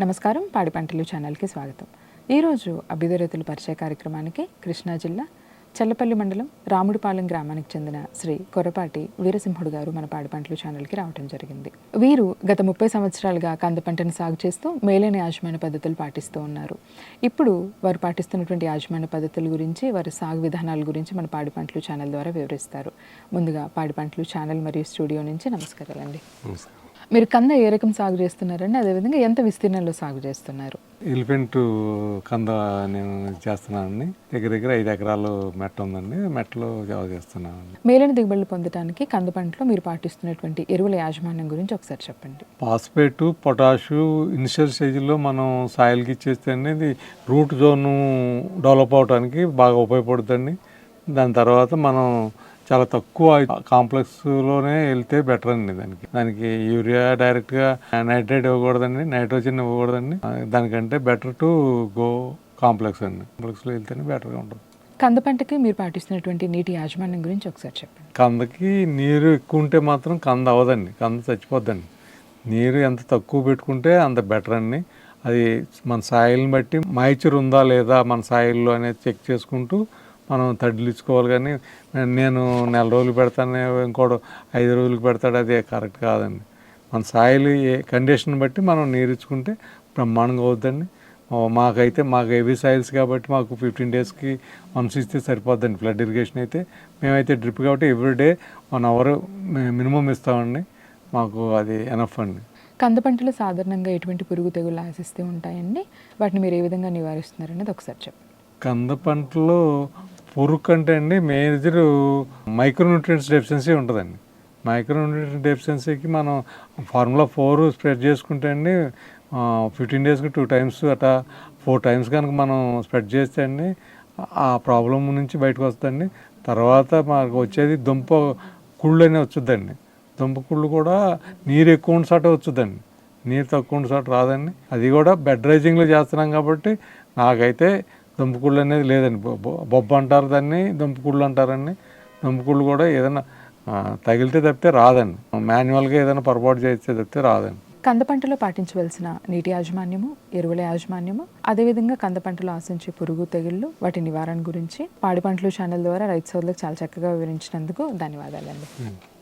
నమస్కారం. పాడి పంటలు ఛానల్కి స్వాగతం. ఈరోజు అభ్యుదయ పరిచయ కార్యక్రమానికి కృష్ణా జిల్లా చల్లపల్లి మండలం రాముడిపాలెం గ్రామానికి చెందిన శ్రీ కొరపాటి వీరసింహుడు గారు మన పాడి పంటలు ఛానల్కి రావడం జరిగింది. వీరు గత ముప్పై సంవత్సరాలుగా కంద పంటను సాగు చేస్తూ మేలైన యాజమాన్య పద్ధతులు పాటిస్తూ ఉన్నారు. ఇప్పుడు వారు పాటిస్తున్నటువంటి యాజమాన్య పద్ధతుల గురించి వారి సాగు విధానాల గురించి మన పాడి పంటలు ఛానల్ ద్వారా వివరిస్తారు. ముందుగా పాడి పంటలు ఛానల్ మరియు స్టూడియో నుంచి నమస్కారాలండి. నమస్కారం. మీరు కంద ఏ రకం సాగు చేస్తున్నారండి? అదేవిధంగా ఎంత విస్తీర్ణంలో సాగు చేస్తున్నారు? ఎలిఫెంట్ కంద నేను చేస్తున్నానండి. దగ్గర దగ్గర ఐదు ఎకరాలు మెట్ట ఉందండి. మెట్టలో జాబ్ చేస్తున్నానండి. మేలైన దిగుబడులు పొందడానికి కంద పంటలో మీరు పాటిస్తున్నటువంటి ఎరువుల యాజమాన్యం గురించి ఒకసారి చెప్పండి. ఫాస్ఫేట్ పొటాషు ఇనిషియల్ స్టేజ్లో మనం సాయిల్కి ఇచ్చేస్తే అనేది రూట్ జోన్ డెవలప్ అవడానికి బాగా ఉపయోగపడుతుంది దాని తర్వాత మనం చాలా తక్కువ కాంప్లెక్స్లోనే వెళ్తే బెటర్ అండి దానికి. దానికి యూరియా డైరెక్ట్గా నైట్రేట్ ఇవ్వకూడదండి నైట్రోజన్ ఇవ్వకూడదండి. దానికంటే బెటర్ టు గో కాంప్లెక్స్ అండి. కాంప్లెక్స్లో వెళ్తేనే బెటర్గా ఉంటుంది. కంద పంటకి మీరు పాటిస్తున్నటువంటి నీటి యాజమాన్యం గురించి ఒకసారి చెప్పండి. కందకి నీరు ఎక్కువ ఉంటే మాత్రం కంద అవ్వదండి కంద చచ్చిపోద్దండి. నీరు ఎంత తక్కువ పెట్టుకుంటే అంత బెటర్ అండి. అది మన సాయిల్ని బట్టి మాయిచర్ ఉందా లేదా మన సాయిల్లో అనేది చెక్ చేసుకుంటూ మనం తడ్లించుకోవాలి కానీ నేను నెల రోజులు పెడతాను ఇంకోటి ఐదు రోజులకు పెడతాడు అది కరెక్ట్ కాదండి. మన సాయిల్ ఏ కండిషన్ బట్టి మనం నీరు ఇచ్చుకుంటే బ్రహ్మాండంగా అవుద్దండి. మాకైతే మాకు హెవీ సాయిల్స్ కాబట్టి మాకు ఫిఫ్టీన్ డేస్కి వన్స్ ఇస్తే సరిపోద్దండి ఫ్లడ్ ఇరిగేషన్ అయితే. మేమైతే డ్రిప్ కాబట్టి ఎవ్రీడే వన్ అవర్ మినిమం ఇస్తామండి. మాకు అది ఎనఫ్ అండి. కంద పంటలు సాధారణంగా ఎటువంటి పురుగు తెగులు ఆశిస్తూ ఉంటాయండి? వాటిని మీరు ఏ విధంగా నివారిస్తున్నారు అనేది ఒకసారి చెప్పండి. కంద పంటలో పురుక్ అంటే అండి మేజర్ మైక్రోన్యూట్రియంట్స్ డెఫిషియన్సీ ఉంటుందండి. మైక్రోన్యూట్రియంట్ డెఫిషియన్సీకి మనం ఫార్ములా ఫోర్ స్ప్రెడ్ చేసుకుంటే అండి ఫిఫ్టీన్ డేస్కి టూ టైమ్స్ అట్లా ఫోర్ టైమ్స్ కనుక మనం స్ప్రెడ్ చేస్తే అండి ఆ ప్రాబ్లం నుంచి బయటకు వస్తుందండి. తర్వాత మనకు వచ్చేది దుంప కుళ్ళు అనే వచ్చుద్దండి. దుంప కుళ్ళు కూడా నీరు ఎక్కువ ఉన్న చోట వచ్చుద్దండి. నీరు తక్కువ ఉన్న చోట రాదండి. అది కూడా బెడ్ రైజింగ్లో చేస్తున్నాం కాబట్టి నాకైతే దుంపకుళ్ళు అనేది లేదండి. బొబ్బ అంటారు దాన్ని దుంపకుళ్ళు అంటారండి. దుంపకుళ్ళు కూడా ఏదైనా తగిలితే తప్పితే రాదండి. మాన్యువల్గా ఏదైనా పొరపాటు చేస్తే తప్పితే రాదండి. కంద పంటలో పాటించవలసిన నీటి యాజమాన్యము ఎరువుల యాజమాన్యము అదేవిధంగా కంద పంటలో ఆశించే పురుగు తెగుళ్ళు వాటి నివారణ గురించి పాడి పంటలు ఛానల్ ద్వారా రైతు సోదరులకు చాలా చక్కగా వివరించినందుకు ధన్యవాదాలండి.